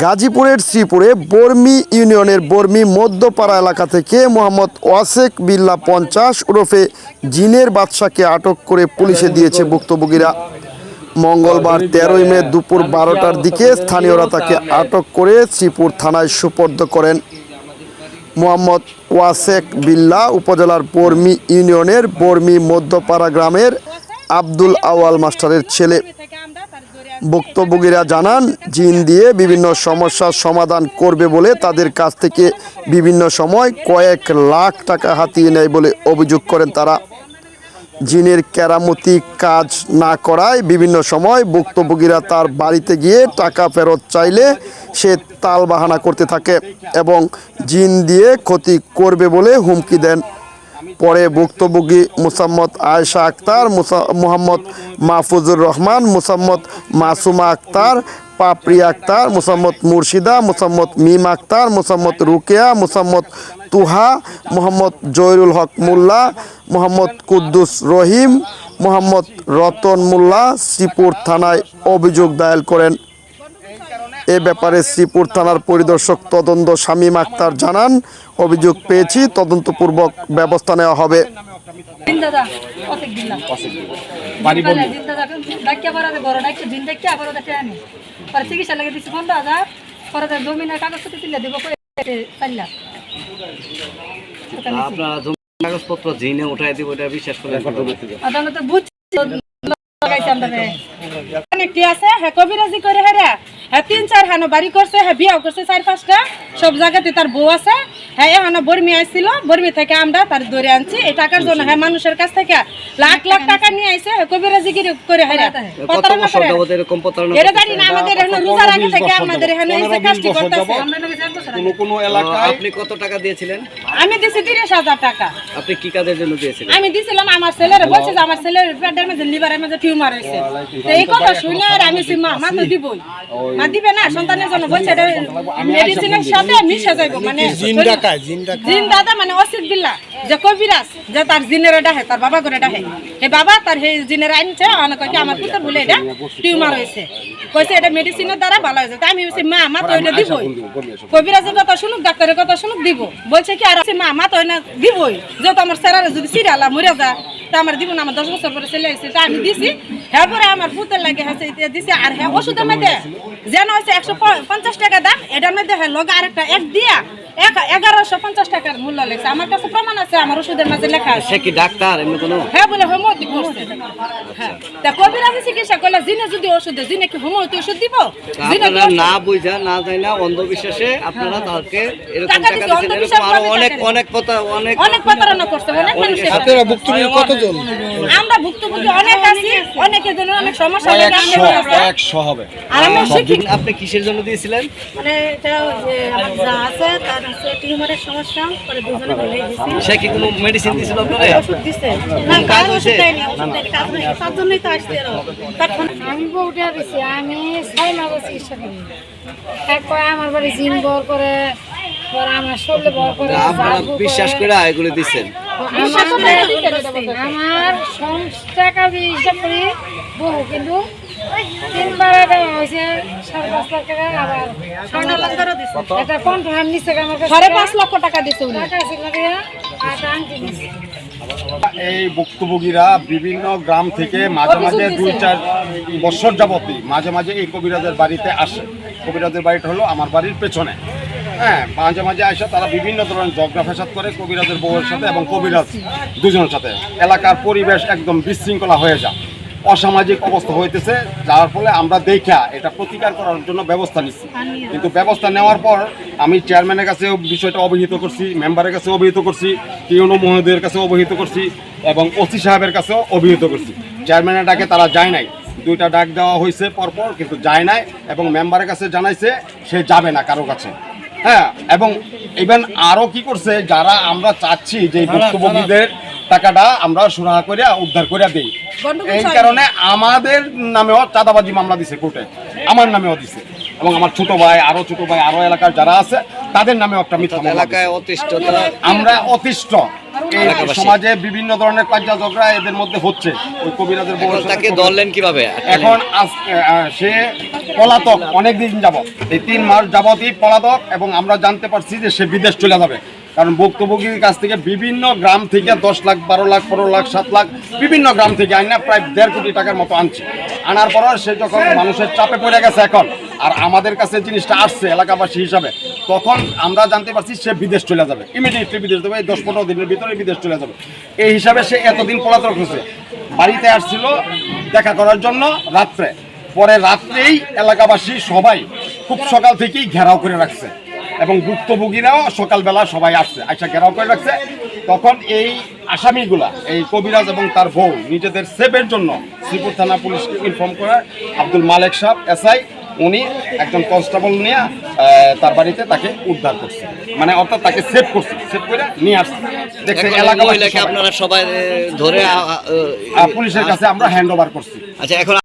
গাজীপুরের শ্রীপুরে বর্মি ইউনিয়নের বর্মি মধ্যপাড়া এলাকা থেকে মোহাম্মদ ওয়াসেক বিল্লা পঞ্চাশ ওরফে জিনের বাদশাকে আটক করে পুলিশে দিয়েছে ভুক্তভোগীরা। মঙ্গলবার তেরোই মে দুপুর বারোটার দিকে স্থানীয়রা তাকে আটক করে শ্রীপুর থানায় সুপর্দ করেন। মোহাম্মদ ওয়াসেক বিল্লা উপজেলার বর্মি ইউনিয়নের বর্মি মধ্যপাড়া গ্রামের আব্দুল আওয়াল মাস্টারের ছেলে। ভুক্তভোগীরা জানান, জিন দিয়ে বিভিন্ন সমস্যার সমাধান করবে বলে তাদের কাছ থেকে বিভিন্ন সময় কয়েক লাখ টাকা হাতিয়ে নেয় বলে অভিযোগ করেন তারা। জিনের কেরামতি কাজ না করায় বিভিন্ন সময় ভুক্তভোগীরা তার বাড়িতে গিয়ে টাকা ফেরত চাইলে সে তালবাহানা করতে থাকে এবং জিন দিয়ে ক্ষতি করবে বলে হুমকি দেন। পরে ভুক্তভোগী মুসাম্মদ আয়েশা আক্তার মোহাম্মদ মাহফুজুর রহমান, মুসাম্মদ মাসুমা আক্তার, পাপড়ি আক্তার, মুসাম্মদ মুর্শিদা, মুসাম্মদ মিম আক্তার, মুসাম্মদ রুকেয়া, মুসাম্মদ তুহা, মোহাম্মদ জয়রুল হক মোল্লা, মোহাম্মদ কুদ্দুস রহিম, মোহাম্মদ রতন মোল্লা, শ্রীপুর থানায় অভিযোগ দায়ের করেন। এ ব্যাপারে শ্রীপুর থানার পরিদর্শক তদন্ত শামীম আক্তার জানান অভিযোগ পেয়েছি তদন্তপূর্বক ব্যবস্থা নেওয়া হবে। কাগজপত্র জিনে উঠাই দিব এটা বিশ্বাস করে আদালতে বুঝছি লাগাইছে আমরা। আছে হ্যাঁ কবিরাজি করে হ্যাঁ হ্যাঁ তিন চার হানো বাড়ি করছে হ্যাঁ বিয়াও করছে চার পাঁচটা। সব জায়গাতে তার বউ আছে। হ্যাঁ এখানে বর্মি আসছিল বর্মি থেকে আমরা তার ধরে আনছি। এই টাকার জন্য হ্যাঁ মানুষের কাছ থেকে লাখ লাখ টাকা নিয়ে আইছে হ্যাঁ কবিরাজি গিরি করে হ্যাঁ প্রতারণা করে এটা জানি না আমাদের এখানে রোজার আগে থেকে আমাদের কাজটি করতেছে। আপনি কত টাকা দিয়েছিলেন? আমি দিছি তিরিশ হাজার টাকা। আপনি কি কাজের জন্য দিয়েছিলেন? আমি দিছিলাম আমার ছেলের বলছে যে আমার ছেলের পেটের মধ্যে লিভারের মধ্যে টিউমার হয়েছে। তো এই কথা শুনে আর আমি মা মা তো দিবই। মা দিবে না সন্তানের জন্য বলছে এটা মেডিসিনের সাথে মিশে যাইব মানে জিন জিন দাদা মানে অসিত বিল্লা যে কবিরাজ যে তার জিনের ডাহে তার বাবা করে ডাহে। হে বাবা তার হে জিনের আনছে অনেক কয়েছে আমার পুত্র বলে এটা টিউমার হয়েছে। কইছে এটা মেডিসিনের দ্বারা ভালো হয়েছে। তাই আমি বলছি মা মা তো এটা দিবই। কবিরাজের কথা শুনুক ডাক্তারের কথা শুনুক দিব। বলছে কি আর মা মা তো না দিবই। যেহেতু আমার স্যারারে যদি সিরিয়ালা মরে যা তা আমার দিব না আমার দশ বছর পরে চলে আসছে। তা আমি দিছি। হ্যাঁ পরে আমার পুতের লাগে হ্যাঁ সেইটা দিছি। আর হ্যাঁ ওষুধের মধ্যে যেন হচ্ছে একশো পঞ্চাশ টাকা দাম এটার মধ্যে হ্যাঁ লগে আরেকটা এক দিয়া এগারোশো পঞ্চাশ টাকার মূল্য লেগেছে। আমার কাছে প্রমাণ আছে আমার ওষুধের মাঝে লেখা আছে। সে কি ডাক্তার এমনি কোনো? হ্যাঁ বলে হোমিওপ্যাথি করছে। হ্যাঁ। তা কবিরাজি চিকিৎসা করলে জিনে যদি ওষুধ দেয় জিনে কি হোমিওপ্যাথি ওষুধ দিব? আপনারা না বুঝা না যায় না অন্ধবিশ্বাসে আপনারা তাকে এরকম টাকা টাকা দিচ্ছেন এরকম আরও অনেক অনেক কথা অনেক অনেক প্রতারণা করছে অনেক মানুষের আপনারা ভুক্তভোগী কতজন? আমরা ভুক্তভোগী অনেক আছি অনেকের জন্য অনেক সমস্যা লাগে একশো আমাদের হবে। আর আমরা আপনি কিসের জন্য দিয়েছিলেন? মানে এটা যে আমার যা আছে তার টিউমারের সমস্যা পরে দুজনে বলে দিছি সে কি কোনো মেডিসিন দিয়েছিল আপনারা? ওষুধ দিছে। না কাজ কাজ হয়েছে? ওষুধ দেয়নি ওষুধ দেয়নি কাজ নেই তার জন্যই তো আসছে তখন আমি বউটা দিছি আমি ছয় মাস চিকিৎসা করি। আমার বাড়ি বর করে পরে আমার শরীরে বর করে আপনারা বিশ্বাস করে। এগুলো দিচ্ছেন আমার হিসাব করি বহু কিন্তু তিনবার হয়েছে সাড়ে পাঁচ লাখ টাকা আবার স্বর্ণ অলঙ্কারও দিছে। একটা কন্ট্রাম নিচ্ছে আমার কাছে সাড়ে পাঁচ লক্ষ টাকা দিছে উনি। টাকা ছিল দিয়া আর একটা আংটি দিচ্ছে এই ভুক্তভোগীরা বিভিন্ন গ্রাম থেকে মাঝে মাঝে দুই চার বছর যাবতই মাঝে মাঝে এই কবিরাজের বাড়িতে আসে। কবিরাজের বাড়িটা হলো আমার বাড়ির পেছনে। হ্যাঁ মাঝে মাঝে আসে তারা বিভিন্ন ধরনের ঝগড়া ফেসাদ করে কবিরাজের বউয়ের সাথে এবং কবিরাজ দুজনের সাথে। এলাকার পরিবেশ একদম বিশৃঙ্খলা হয়ে যায়। অসামাজিক অবস্থা হইতেছে, যার ফলে আমরা দেখা এটা প্রতিকার করার জন্য ব্যবস্থা নিচ্ছি। কিন্তু ব্যবস্থা নেওয়ার পর আমি চেয়ারম্যানের কাছে বিষয়টা অবহিত করছি মেম্বারের কাছে অবহিত করছি টিউনো মহোদয়ের কাছে অবহিত করছি এবং ওসি সাহেবের কাছেও অবহিত করছি। চেয়ারম্যানের ডাকে তারা যায় নাই। দুইটা ডাক দেওয়া হয়েছে পরপর, কিন্তু যায় নাই এবং মেম্বারের কাছে জানাইছে সে যাবে না কারও কাছে। হ্যাঁ এবং ইভেন আরও কি করছে, যারা আমরা চাচ্ছি যে ভুক্তভোগীদের টাকাটা আমরা সুরাহা করে উদ্ধার করে দিই। এই কারণে আমাদের নামেও চাঁদাবাজি মামলা দিছে কোর্টে। আমার নামেও দিছে। এবং আমার ছোট ভাই আরও ছোট ভাই আরও এলাকার যারা আছে তাদের নামে একটা মিথ্যা এলাকায় অতিষ্ঠতা আমরা অতিষ্ঠ। এই সমাজে বিভিন্ন ধরনের কার্যা ঝগড়া এদের মধ্যে হচ্ছে। ওই কবিরাজের তাকে ধরলেন কীভাবে? এখন সে পলাতক অনেক দিন যাবত এই তিন মাস যাবতই পলাতক এবং আমরা জানতে পারছি যে সে বিদেশ চলে যাবে। কারণ ভুক্তভোগীর কাছ থেকে বিভিন্ন গ্রাম থেকে দশ লাখ, বারো লাখ, পনেরো লাখ, সাত লাখ বিভিন্ন গ্রাম থেকে আইনা প্রায় দেড় কোটি টাকার মতো আনছে। আনার পর সে যখন মানুষের চাপে পড়ে গেছে এখন, আর আমাদের কাছে জিনিসটা আসছে এলাকাবাসী হিসাবে, তখন আমরা জানতে পারছি সে বিদেশ চলে যাবে। ইমিডিয়েটলি বিদেশ যাবে এই দশ পনেরো দিনের ভিতরে বিদেশ চলে যাবে। এই হিসাবে সে এতদিন পলাতক হয়েছে। বাড়িতে আসছিল দেখা করার জন্য রাত্রে। পরে রাত্রেই এলাকাবাসী সবাই খুব সকাল থেকেই ঘেরাও করে রাখছে। এবং ভুক্তভোগীরাও সকালবেলা সবাই আসছে। আইসা ঘেরাও করে রাখছে। তখন এই আসামিগুলা এই কবিরাজ এবং তার বউ নিজেদের সেভের জন্য শ্রীপুর থানা পুলিশকে ইনফর্ম করে আব্দুল মালেক সাহেব এসআই উনি একজন কনস্টেবল নিয়ে তার বাড়িতে তাকে উদ্ধার করছে। মানে অর্থাৎ তাকে সেভ করছে। সেভ করে নিয়ে আসছে। দেখছে সবাই- আপনারা সবাই ধরে পুলিশের কাছে আমরা হ্যান্ড ওভার করছি। আচ্ছা এখন